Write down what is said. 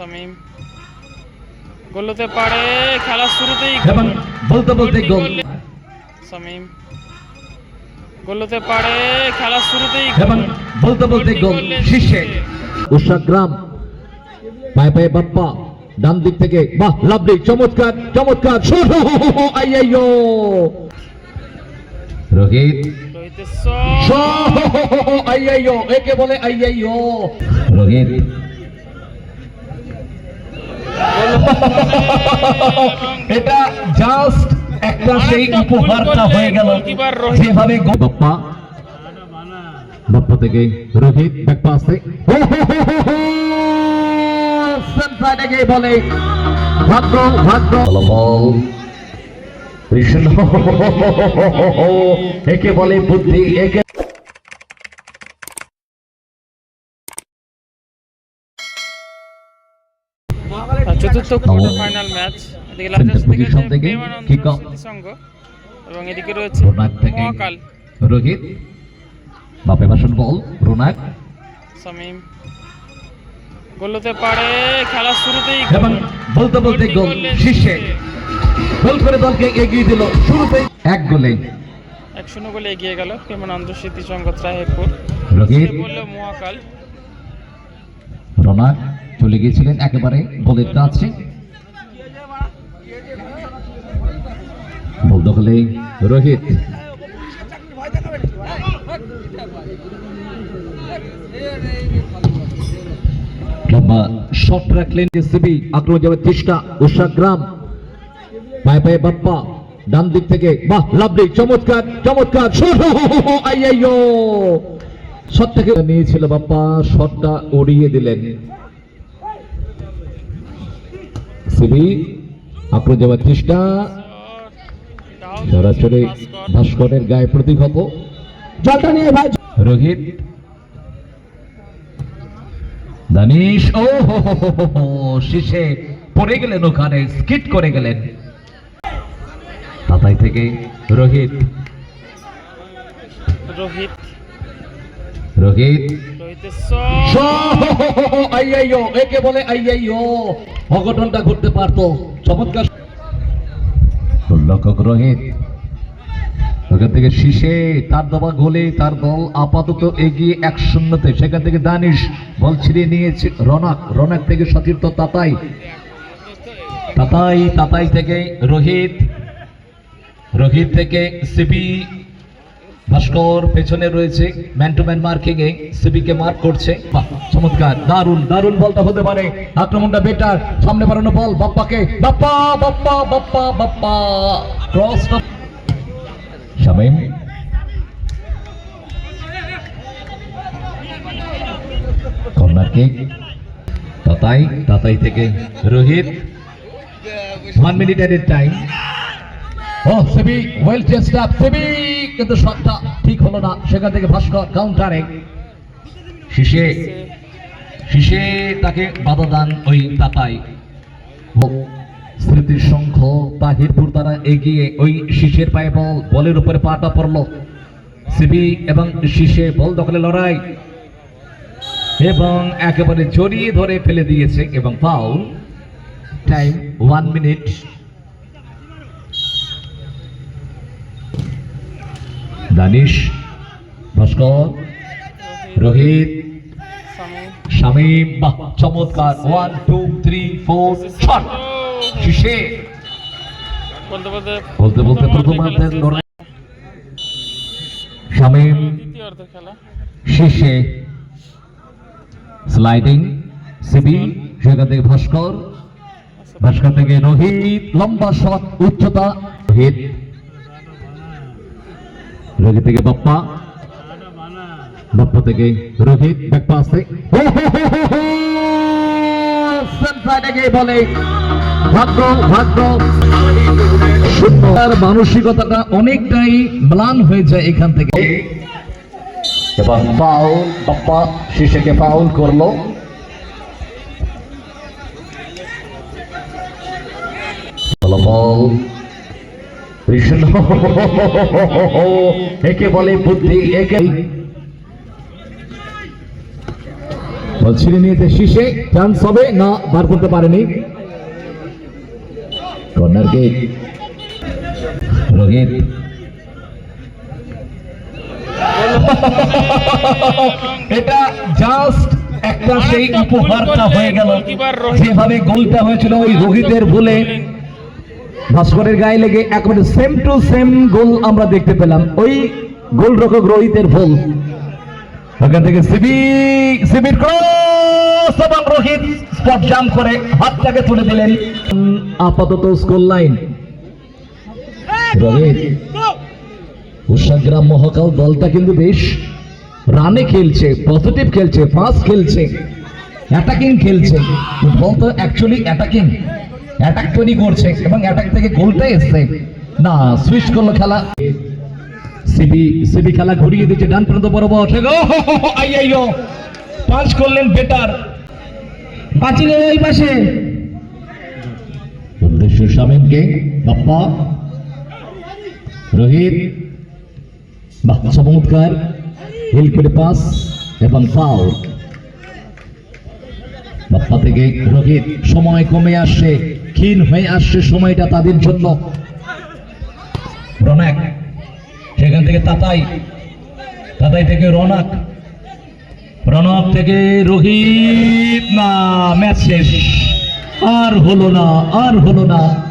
সামিম। গোল হতে পারে খেলা শুরুতেই বলতে বলতে গোল। করলে- সামিম। গোল পারে খেলা শুরুতেই বলতে বলতে গোল। শীর্ষে। উষাগ্রাম পায়ে পায়ে বাপ্পা। ডান দিক থেকে। বাহ লাভলি চমৎকার চমৎকার। আইয়াইয়ো। রোহিত। আইয়াইয়ো। একে বলে আইয়াইয়ো। রোহিত। এটা জাস্ট একটা সেই উপহারটা হয়ে গেল। যেভাবে বাপ্পা। বাপ্পা থেকে রোহিত ব্যাক পাসে সাইডে গিয়ে বলে। ভাগ্য ভাগ্য। বল। কৃষ্ণ একে বলে বুদ্ধি একে আর চতুর্থ কোয়ার্টার ফাইনাল ম্যাচ এদিকে লাজাস থেকে প্রেমানন্দ। সংঘ এবং এদিকে রয়েছে রোনাক থেকে মহাকাল। রোহিত। বাপে বাসন বল রোনাক। সামিম। গোল হতে পারে খেলা শুরুতেই এবং বলতে বলতে গোল শীর্ষে। গোল করে দলকে এগিয়ে দিল শুরুতেই এক গোলে। এক শূন্য গোলে এগিয়ে গেল প্রেমানন্দ স্মৃতি সংঘ ত্রাহেপুর রোহিত। বলল মহাকাল। রোনাক। চলে গিয়েছিলেন একেবারে গোলের কাছে। রোহিত। শট রাখলেন আক্রমণ যাবে উষাগ্রাম পায়ে পায়ে বাপ্পা, ডান দিক থেকে, বাহ, লাভলি, চমৎকার চমৎকার শট থেকে নিয়েছিল বাপ্পা শটটা উড়িয়ে দিলেন। সিবি আক্রমণ যাওয়ার চেষ্টা সরাসরি ভাস্করের গায়ে প্রতিঘত জলটা নিয়ে ভাই রোহিত দানিশ ও হো হো হো হো শীষে পড়ে গেলেন ওখানে স্কিট করে গেলেন। তাতাই থেকে রোহিত। রোহিত। রোহিত। একে বলে আইয়াইয়ো অঘটনটা ঘটতে পারতো। চমৎকার। লক্ষক রোহিত ওখান থেকে শীষে তার দেওয়া গোলে তার দল আপাতত এগিয়ে এক শূন্যতে। সেখান থেকে দানিশ বল ছিঁড়ে নিয়েছে রনাক। রনক থেকে সতীর্থ তাতাই। তাতাই তাতাই থেকে রোহিত। রোহিত থেকে সিবি ভাস্কর পেছনে রয়েছে ম্যান টু ম্যান মার্কিং এ সিবিকে মার্ক করছে। চমৎকার দারুণ দারুণ বলটা হতে পারে। আক্রমণটা বেটার সামনে বাড়ানো ball বাপ্পাকে, Bappa Bappa Bappa Bappa. Cross Shamim. Corner kick Tatai Tatai থেকে Rohit. One minute at time O Sebi well chest up Sebi কিন্তু শটটা ঠিক হলো না। সেখান থেকে ভাস্কর কাউন্টারে শীষে শীষে তাকে বাধা দান ওই তাতাই। স্মৃতির শঙ্খ তাহিরপুর তারা এগিয়ে ওই শীষের পায়ে বল, বলের উপরে পাটা পড়ল। সিবি এবং শীষে বল দখলে লড়াই। এবং একেবারে জড়িয়ে ধরে ফেলে দিয়েছে এবং foul time one minute Danish, Bhaskar, Rohit, Shamim চমৎকার। ওয়ান টু থ্রি ফোর বলতে বলতে লড়াই শামীম স্লাইডিং সিবি সেখান থেকে ভাস্কর। ভাস্কর থেকে রোহিত, লম্বা শট উচ্চতা। রোহিত রোহিত থেকে বাপ্পা। বাপ্পা থেকে রোহিত, ব্যাক পাসে বলে ভাগ্য ভাগ্য। শূন্য তার মানসিকতাটা অনেকটাই ম্লান হয়ে যায় এখান থেকে। এবং ফাউল বাপ্পা শিশুকে ফাউল করল। বল। কৃষ্ণ। একে বলে বুদ্ধি একে বল ছিঁড়ে নিয়েছে শীষে চান্স হবে না বার করতে পারেনি। কর্নার রোহিত। এটা জাস্ট একটা সেই উপহারটা হয়ে গেল। যেভাবে গোলটা হয়েছিল ওই রোহিতের ভুলে ভাস্করের গায়ে লেগে একেবারে সেম টু সেম গোল আমরা দেখতে পেলাম। ওই গোল রক্ষক রোহিতের ভুল ওখান থেকে সিবি, সিবির ক্রস এবং রোহিত স্পট জাম্প করে হাতটাকে তুলে দিলেন। আপাতত স্কোর লাইন রোহিত, উষাগ্রাম মহাকাল দলটা কিন্তু বেশ রানে খেলছে পজিটিভ খেলছে ফাস্ট খেলছে অ্যাটাকিং খেলছে। ফুটবল তো অ্যাকচুয়ালি অ্যাটাকিং অ্যাটাক তৈরি করছে এবং অ্যাটাক থেকে এসছে। না সুইচ করল খেলা। সিবি সিবি খেলা ঘুরিয়ে দিচ্ছে ডান প্রান্ত বরাবর আই করলেন বেটার। ওই পাশে। বাপ্পা। রোহিত। বাহ চমৎকার। করে পাস এবং ফাউল বাপ্পা থেকে রোহিত সময় কমে আসছে। ক্ষীণ হয়ে আসছে সময়টা তাদের জন্য। রনাক, সেখান থেকে তাতাই তাতাই থেকে রনাক। রনক থেকে রোহিত, না, ম্যাচ শেষ। আর হলো না, আর হলো না।